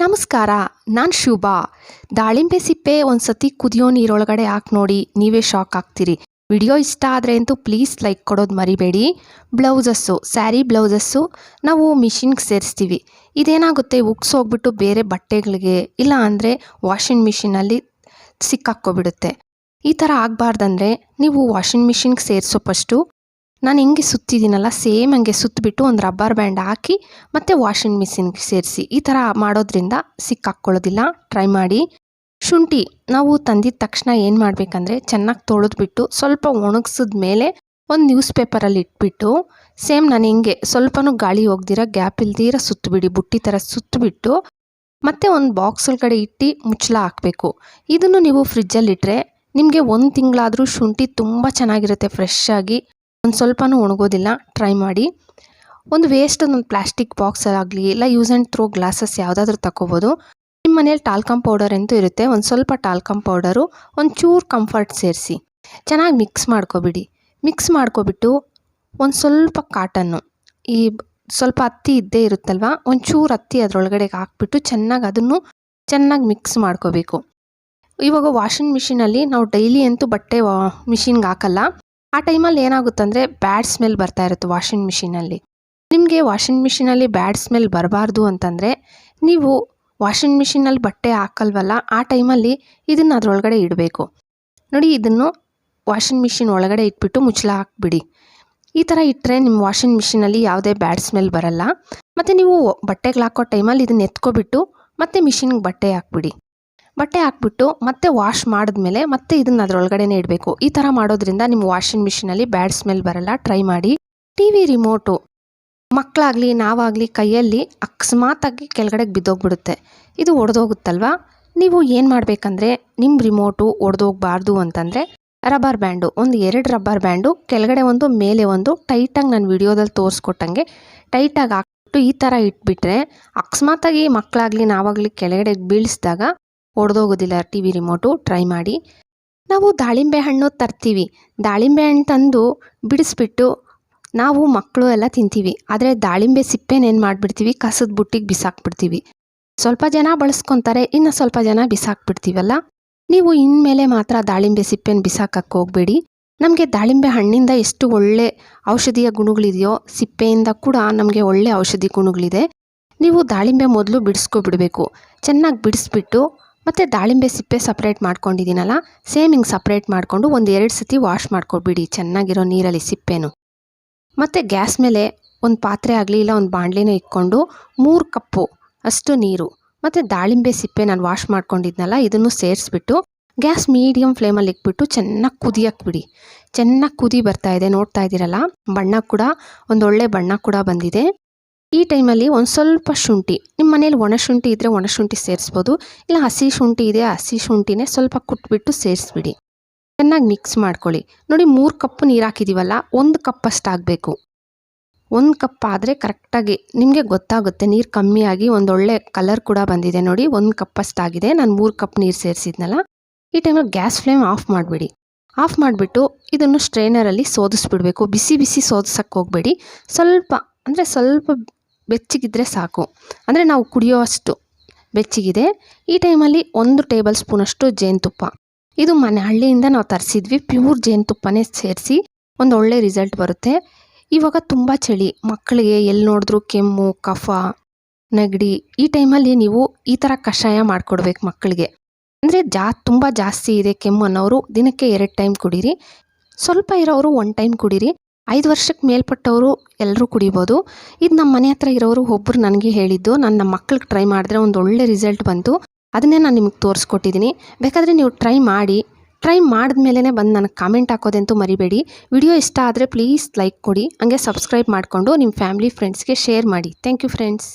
ನಮಸ್ಕಾರ, ನಾನು ಶುಭಾ. ದಾಳಿಂಬೆ ಸಿಪ್ಪೆ ಒಂದು ಸತಿ ಕುದಿಯೋ ನೀರೊಳಗಡೆ ಹಾಕಿ ನೋಡಿ, ನೀವೇ ಶಾಕ್ ಆಗ್ತೀರಿ. ವಿಡಿಯೋ ಇಷ್ಟ ಆದರೆ ಅಂತೂ ಪ್ಲೀಸ್ ಲೈಕ್ ಕೊಡೋದು ಮರಿಬೇಡಿ. ಬ್ಲೌಸಸ್ಸು ಸ್ಯಾರಿ ಬ್ಲೌಸಸ್ಸು ನಾವು ಮಿಷಿನ್ಗೆ ಸೇರಿಸ್ತೀವಿ. ಇದೇನಾಗುತ್ತೆ ಹೋಗ್ಬಿಟ್ಟು ಬೇರೆ ಬಟ್ಟೆಗಳಿಗೆ, ಇಲ್ಲ ಅಂದರೆ ವಾಷಿಂಗ್ ಮಿಷಿನಲ್ಲಿ ಸಿಕ್ಕಾಕ್ಕೋಬಿಡುತ್ತೆ. ಈ ಥರ ಆಗಬಾರ್ದಂದ್ರೆ ನೀವು ವಾಷಿಂಗ್ ಮಿಷಿನ್ಗೆ ಸೇರಿಸೋ ಫಸ್ಟು ನಾನು ಹೆಂಗೆ ಸುತ್ತಿದ್ದೀನಲ್ಲ ಸೇಮ್ ಹಂಗೆ ಸುತ್ತಿಬಿಟ್ಟು ಒಂದು ರಬ್ಬರ್ ಬ್ಯಾಂಡ್ ಹಾಕಿ ಮತ್ತು ವಾಷಿಂಗ್ ಮಿಷಿನ್ಗೆ ಸೇರಿಸಿ. ಈ ಥರ ಮಾಡೋದ್ರಿಂದ ಸಿಕ್ಕಾಕ್ಕೊಳ್ಳೋದಿಲ್ಲ ಟ್ರೈ ಮಾಡಿ. ಶುಂಠಿ, ನಾವು ತಂದಿದ ತಕ್ಷಣ ಏನು ಮಾಡಬೇಕಂದ್ರೆ ಚೆನ್ನಾಗಿ ತೊಳೆದ್ಬಿಟ್ಟು ಸ್ವಲ್ಪ ಒಣಗಿಸಿದ ಮೇಲೆ ಒಂದು ನ್ಯೂಸ್ ಪೇಪರಲ್ಲಿ ಇಟ್ಬಿಟ್ಟು, ಸೇಮ್ ನಾನು ಹಿಂಗೆ ಸ್ವಲ್ಪನೂ ಗಾಳಿ ಹೋಗ್ದಿರ ಗ್ಯಾಪ್ ಇಲ್ದಿರ ಸುತ್ತಬಿಡಿ ಬುಟ್ಟಿ ಥರ ಸುತ್ತಬಿಟ್ಟು ಮತ್ತೆ ಒಂದು ಬಾಕ್ಸ್ ಒಳಗಡೆ ಇಟ್ಟು ಮುಚ್ಚಳ ಹಾಕಬೇಕು. ಇದನ್ನು ನೀವು ಫ್ರಿಜ್ಜಲ್ಲಿಟ್ಟರೆ ನಿಮಗೆ ಒಂದು ತಿಂಗಳಾದರೂ ಶುಂಠಿ ತುಂಬ ಚೆನ್ನಾಗಿರುತ್ತೆ ಫ್ರೆಶ್ ಆಗಿ. ಒಂದು ಸ್ವಲ್ಪನೂ ಒಣಗೋದಿಲ್ಲ. ಟ್ರೈ ಮಾಡಿ. ಒಂದು ವೇಸ್ಟ್ ಒಂದು ಪ್ಲಾಸ್ಟಿಕ್ ಬಾಕ್ಸಲ್ಲಾಗಲಿ ಇಲ್ಲ ಯೂಸ್ ಆ್ಯಂಡ್ ಥ್ರೋ ಗ್ಲಾಸಸ್ ಯಾವುದಾದ್ರೂ ತಗೋಬೋದು ನಿಮ್ಮ ಮನೇಲಿ ಟಾಲ್ಕಮ್ ಪೌಡರ್ ಅಂತೂ ಇರುತ್ತೆ. ಒಂದು ಸ್ವಲ್ಪ ಟಾಲ್ಕಮ್ ಪೌಡರು ಒಂದು ಚೂರು ಕಂಫರ್ಟ್ ಸೇರಿಸಿ. ಚೆನ್ನಾಗಿ ಮಿಕ್ಸ್ ಮಾಡ್ಕೊಬಿಡಿ. ಮಿಕ್ಸ್ ಮಾಡ್ಕೊಬಿಟ್ಟು ಒಂದು ಸ್ವಲ್ಪ ಕಾಟನ್ನು ಈ ಸ್ವಲ್ಪ ಹತ್ತಿ ಇದ್ದೇ ಇರುತ್ತಲ್ವ? ಒಂಚೂರು ಚೂರು ಹತ್ತಿ ಅದರೊಳಗಡೆ ಹಾಕ್ಬಿಟ್ಟು ಚೆನ್ನಾಗಿ ಅದನ್ನು ಚೆನ್ನಾಗಿ ಮಿಕ್ಸ್ ಮಾಡ್ಕೋಬೇಕು. ಇವಾಗ ವಾಷಿಂಗ್ ಮಿಷಿನಲ್ಲಿ ನಾವು ಡೈಲಿ ಅಂತೂ ಬಟ್ಟೆ ವಾ ಮಿಷಿನ್ಗೆ ಹಾಕಲ್ಲ. ಆ ಟೈಮಲ್ಲಿ ಏನಾಗುತ್ತಂದರೆ ಬ್ಯಾಡ್ ಸ್ಮೆಲ್ ಬರ್ತಾ ಇರುತ್ತೆ ವಾಷಿಂಗ್ ಮಿಷಿನಲ್ಲಿ. ನಿಮಗೆ ವಾಷಿಂಗ್ ಮಿಷಿನಲ್ಲಿ ಬ್ಯಾಡ್ ಸ್ಮೆಲ್ ಬರಬಾರ್ದು ಅಂತಂದರೆ ನೀವು ವಾಷಿಂಗ್ ಮಿಷಿನಲ್ಲಿ ಬಟ್ಟೆ ಹಾಕಲ್ವಲ್ಲ ಆ ಟೈಮಲ್ಲಿ ಇದನ್ನು ಅದರೊಳಗಡೆ ಇಡಬೇಕು. ನೋಡಿ ಇದನ್ನು ವಾಷಿಂಗ್ ಮಿಷಿನ್ ಒಳಗಡೆ ಇಟ್ಬಿಟ್ಟು ಮುಚ್ಚಳ ಹಾಕ್ಬಿಡಿ. ಈ ಥರ ಇಟ್ಟರೆ ನಿಮ್ಮ ವಾಷಿಂಗ್ ಮಿಷಿನಲ್ಲಿ ಯಾವುದೇ ಬ್ಯಾಡ್ ಸ್ಮೆಲ್ ಬರಲ್ಲ. ಮತ್ತು ನೀವು ಬಟ್ಟೆಗಳು ಹಾಕೋ ಟೈಮಲ್ಲಿ ಇದನ್ನ ಎತ್ಕೊಬಿಟ್ಟು ಮತ್ತೆ ಮಿಷಿನ್ಗೆ ಬಟ್ಟೆ ಹಾಕ್ಬಿಡಿ. ಬಟ್ಟೆ ಹಾಕ್ಬಿಟ್ಟು ಮತ್ತೆ ವಾಶ್ ಮಾಡಿದ್ಮೇಲೆ ಮತ್ತೆ ಇದನ್ನ ಅದರೊಳಗಡೆನೇ ಇಡಬೇಕು. ಈ ಥರ ಮಾಡೋದ್ರಿಂದ ನಿಮ್ಮ ವಾಷಿಂಗ್ ಮಿಷಿನಲ್ಲಿ ಬ್ಯಾಡ್ ಸ್ಮೆಲ್ ಬರಲ್ಲ. ಟ್ರೈ ಮಾಡಿ. ಟಿ ವಿ ರಿಮೋಟು ಮಕ್ಕಳಾಗಲಿ ನಾವಾಗಲಿ ಕೈಯಲ್ಲಿ ಅಕಸ್ಮಾತಾಗಿ ಕೆಳಗಡೆಗೆ ಬಿದ್ದೋಗ್ಬಿಡುತ್ತೆ. ಇದು ಒಡೆದೋಗುತ್ತಲ್ವಾ? ನೀವು ಏನು ಮಾಡಬೇಕಂದ್ರೆ ನಿಮ್ಮ ರಿಮೋಟು ಒಡೆದೋಗ್ಬಾರ್ದು ಅಂತಂದರೆ ರಬ್ಬರ್ ಬ್ಯಾಂಡು ಒಂದು ಎರಡು ರಬ್ಬರ್ ಬ್ಯಾಂಡು ಕೆಳಗಡೆ ಒಂದು, ಮೇಲೆ ಒಂದು ಟೈಟಾಗಿ ನಾನು ವಿಡಿಯೋದಲ್ಲಿ ತೋರಿಸ್ಕೊಟ್ಟಂಗೆ ಟೈಟಾಗಿ ಹಾಕ್ಬಿಟ್ಟು ಈ ಥರ ಇಟ್ಬಿಟ್ರೆ ಅಕಸ್ಮಾತಾಗಿ ಮಕ್ಕಳಾಗಲಿ ನಾವಾಗಲಿ ಕೆಳಗಡೆ ಬೀಳಿಸಿದಾಗ ಒಡೆದೋಗೋದಿಲ್ಲ ಟಿ ವಿ ರಿಮೋಟು ಟ್ರೈ ಮಾಡಿ. ನಾವು ದಾಳಿಂಬೆ ಹಣ್ಣು ತರ್ತೀವಿ. ದಾಳಿಂಬೆ ಹಣ್ಣು ತಂದು ಬಿಡಿಸ್ಬಿಟ್ಟು ನಾವು ಮಕ್ಕಳು ಎಲ್ಲ ತಿಂತೀವಿ. ಆದರೆ ದಾಳಿಂಬೆ ಸಿಪ್ಪೆನೇನು ಮಾಡಿಬಿಡ್ತೀವಿ? ಕಸದ ಬುಟ್ಟಿಗೆ ಬಿಸಾಕ್ಬಿಡ್ತೀವಿ. ಸ್ವಲ್ಪ ಜನ ಬಳಸ್ಕೊತಾರೆ, ಇನ್ನು ಸ್ವಲ್ಪ ಜನ ಬಿಸಾಕ್ಬಿಡ್ತೀವಲ್ಲ? ನೀವು ಇನ್ಮೇಲೆ ಮಾತ್ರ ದಾಳಿಂಬೆ ಸಿಪ್ಪೆನ ಬಿಸಾಕಕ್ಕೆ ಹೋಗಬೇಡಿ. ನಮಗೆ ದಾಳಿಂಬೆ ಹಣ್ಣಿಂದ ಎಷ್ಟು ಒಳ್ಳೆ ಔಷಧೀಯ ಗುಣಗಳಿದೆಯೋ, ಸಿಪ್ಪೆಯಿಂದ ಕೂಡ ನಮಗೆ ಒಳ್ಳೆ ಔಷಧಿ ಗುಣಗಳಿದೆ. ನೀವು ದಾಳಿಂಬೆ ಮೊದಲು ಬಿಡಿಸ್ಕೊಬಿಡಬೇಕು. ಚೆನ್ನಾಗಿ ಬಿಡಿಸ್ಬಿಟ್ಟು ಮತ್ತು ದಾಳಿಂಬೆ ಸಿಪ್ಪೆ ಸಪ್ರೇಟ್ ಮಾಡ್ಕೊಂಡಿದ್ದೀನಲ್ಲ? ಸೇಮ್ ಹಿಂಗೆ ಸಪ್ರೇಟ್ ಮಾಡಿಕೊಂಡು ಒಂದು ಎರಡು ಸತಿ ವಾಶ್ ಮಾಡ್ಕೊಬಿಡಿ ಚೆನ್ನಾಗಿರೋ ನೀರಲ್ಲಿ ಸಿಪ್ಪೆನು. ಮತ್ತು ಗ್ಯಾಸ್ ಮೇಲೆ ಒಂದು ಪಾತ್ರೆ ಆಗಲಿ ಇಲ್ಲ ಒಂದು ಬಾಣಲಿನ ಇಟ್ಕೊಂಡು ಮೂರು ಕಪ್ಪು ಅಷ್ಟು ನೀರು. ಮತ್ತು ದಾಳಿಂಬೆ ಸಿಪ್ಪೆ ನಾನು ವಾಶ್ ಮಾಡ್ಕೊಂಡಿದ್ನಲ್ಲ, ಇದನ್ನು ಸೇರಿಸ್ಬಿಟ್ಟು ಗ್ಯಾಸ್ ಮೀಡಿಯಮ್ ಫ್ಲೇಮಲ್ಲಿ ಇಟ್ಬಿಟ್ಟು ಚೆನ್ನಾಗಿ ಕುದಿಯಕ್ಕೆ ಬಿಡಿ ಚೆನ್ನಾಗಿ ಕುದಿ ಬರ್ತಾ ಇದೆ. ನೋಡ್ತಾ ಇದ್ದೀರಲ್ಲ? ಬಣ್ಣ ಕೂಡ ಒಂದೊಳ್ಳೆ ಬಣ್ಣ ಕೂಡ ಬಂದಿದೆ. ಈ ಟೈಮಲ್ಲಿ ಒಂದು ಸ್ವಲ್ಪ ಶುಂಠಿ ನಿಮ್ಮ ಮನೇಲಿ ಒಣ ಶುಂಠಿ ಇದ್ದರೆ ಒಣ ಶುಂಠಿ ಸೇರಿಸ್ಬೋದು, ಇಲ್ಲ ಹಸಿ ಶುಂಠಿ ಇದೆ ಹಸಿ ಶುಂಠಿನೇ ಸ್ವಲ್ಪ ಕುಟ್ಬಿಟ್ಟು ಸೇರಿಸ್ಬಿಡಿ. ಚೆನ್ನಾಗಿ ಮಿಕ್ಸ್ ಮಾಡ್ಕೊಳ್ಳಿ. ನೋಡಿ ಮೂರು ಕಪ್ ನೀರು ಹಾಕಿದ್ದೀವಲ್ಲ ಒಂದು ಕಪ್ ಆಗಬೇಕು. ಒಂದು ಕಪ್ ಆದರೆ ಕರೆಕ್ಟಾಗಿ ನಿಮಗೆ ಗೊತ್ತಾಗುತ್ತೆ, ನೀರು ಕಮ್ಮಿಯಾಗಿ ಒಂದೊಳ್ಳೆ ಕಲರ್ ಕೂಡ ಬಂದಿದೆ ನೋಡಿ, ಒಂದು ಕಪ್ಪಷ್ಟಾಗಿದೆ ನಾನು ಮೂರು ಕಪ್ ನೀರು ಸೇರಿಸಿದ್ನಲ್ಲ, ಈ ಟೈಮಲ್ಲಿ ಗ್ಯಾಸ್ ಫ್ಲೇಮ್ ಆಫ್ ಮಾಡಿಬಿಡಿ. ಆಫ್ ಮಾಡಿಬಿಟ್ಟು ಇದನ್ನು ಸ್ಟ್ರೈನರಲ್ಲಿ ಸೋದಿಸ್ಬಿಡ್ಬೇಕು, ಬಿಸಿ ಬಿಸಿ ಸೋದಿಸೋಕ್ಕೆ ಹೋಗಬೇಡಿ. ಸ್ವಲ್ಪ, ಅಂದರೆ ಸ್ವಲ್ಪ ಬೆಚ್ಚಗಿದ್ರೆ ಸಾಕು. ಅಂದರೆ ನಾವು ಕುಡಿಯೋ ಅಷ್ಟು ಬೆಚ್ಚಗಿದೆ. ಈ ಟೈಮಲ್ಲಿ ಒಂದು ಟೇಬಲ್ ಸ್ಪೂನಷ್ಟು ಜೇನುತುಪ್ಪ. ಇದು ಮನೆ ಹಳ್ಳಿಯಿಂದ ನಾವು ತರಿಸಿದ್ವಿ. ಪ್ಯೂರ್ ಜೇನುತುಪ್ಪನೇ ಸೇರಿಸಿ ಒಂದು ಒಳ್ಳೆ ರಿಸಲ್ಟ್ ಬರುತ್ತೆ. ಇವಾಗ ತುಂಬ ಚಳಿ. ಮಕ್ಕಳಿಗೆ ಎಲ್ಲಿ ನೋಡಿದ್ರು ಕೆಮ್ಮು, ಕಫ, ನೆಗಡಿ. ಈ ಟೈಮಲ್ಲಿ ನೀವು ಈ ಥರ ಕಷಾಯ ಮಾಡಿಕೊಡ್ಬೇಕು ಮಕ್ಕಳಿಗೆ. ಅಂದರೆ ಜಾ, ತುಂಬ ಜಾಸ್ತಿ ಇದೆ ಕೆಮ್ಮು ಅನ್ನೋರು. ದಿನಕ್ಕೆ ಎರಡು ಟೈಮ್ ಕುಡೀರಿ. ಸ್ವಲ್ಪ ಇರೋರು ಒನ್ ಟೈಮ್ ಕುಡೀರಿ. ಐದು ವರ್ಷಕ್ಕೆ ಮೇಲ್ಪಟ್ಟವರು ಎಲ್ಲರೂ ಕುಡಿಬೋದು. ಇದು ನಮ್ಮ ಮನೆ ಹತ್ರ ಇರೋರು ಒಬ್ಬರು ನನಗೆ ಹೇಳಿದ್ದು, ನಾನು ನಮ್ಮ ಮಕ್ಳಿಗೆ ಟ್ರೈ ಮಾಡಿದ್ರೆ ಒಂದು ಒಳ್ಳೆ ರಿಸಲ್ಟ್ ಬಂತು. ಅದನ್ನೇ ನಾನು ನಿಮಗೆ ತೋರಿಸ್ಕೊಟ್ಟಿದ್ದೀನಿ ಬೇಕಾದರೆ ನೀವು ಟ್ರೈ ಮಾಡಿ. ಟ್ರೈ ಮಾಡಿದ್ಮೇಲೆ ಬಂದು ನನಗೆ ಕಾಮೆಂಟ್ ಹಾಕೋದಂತೂ ಮರಿಬೇಡಿ. ವಿಡಿಯೋ ಇಷ್ಟ ಆದರೆ ಪ್ಲೀಸ್ ಲೈಕ್ ಕೊಡಿ. ಹಂಗೆ ಸಬ್ಸ್ಕ್ರೈಬ್ ಮಾಡಿಕೊಂಡು ನಿಮ್ಮ ಫ್ಯಾಮಿಲಿ ಫ್ರೆಂಡ್ಸ್ಗೆ ಶೇರ್ ಮಾಡಿ. Thank you friends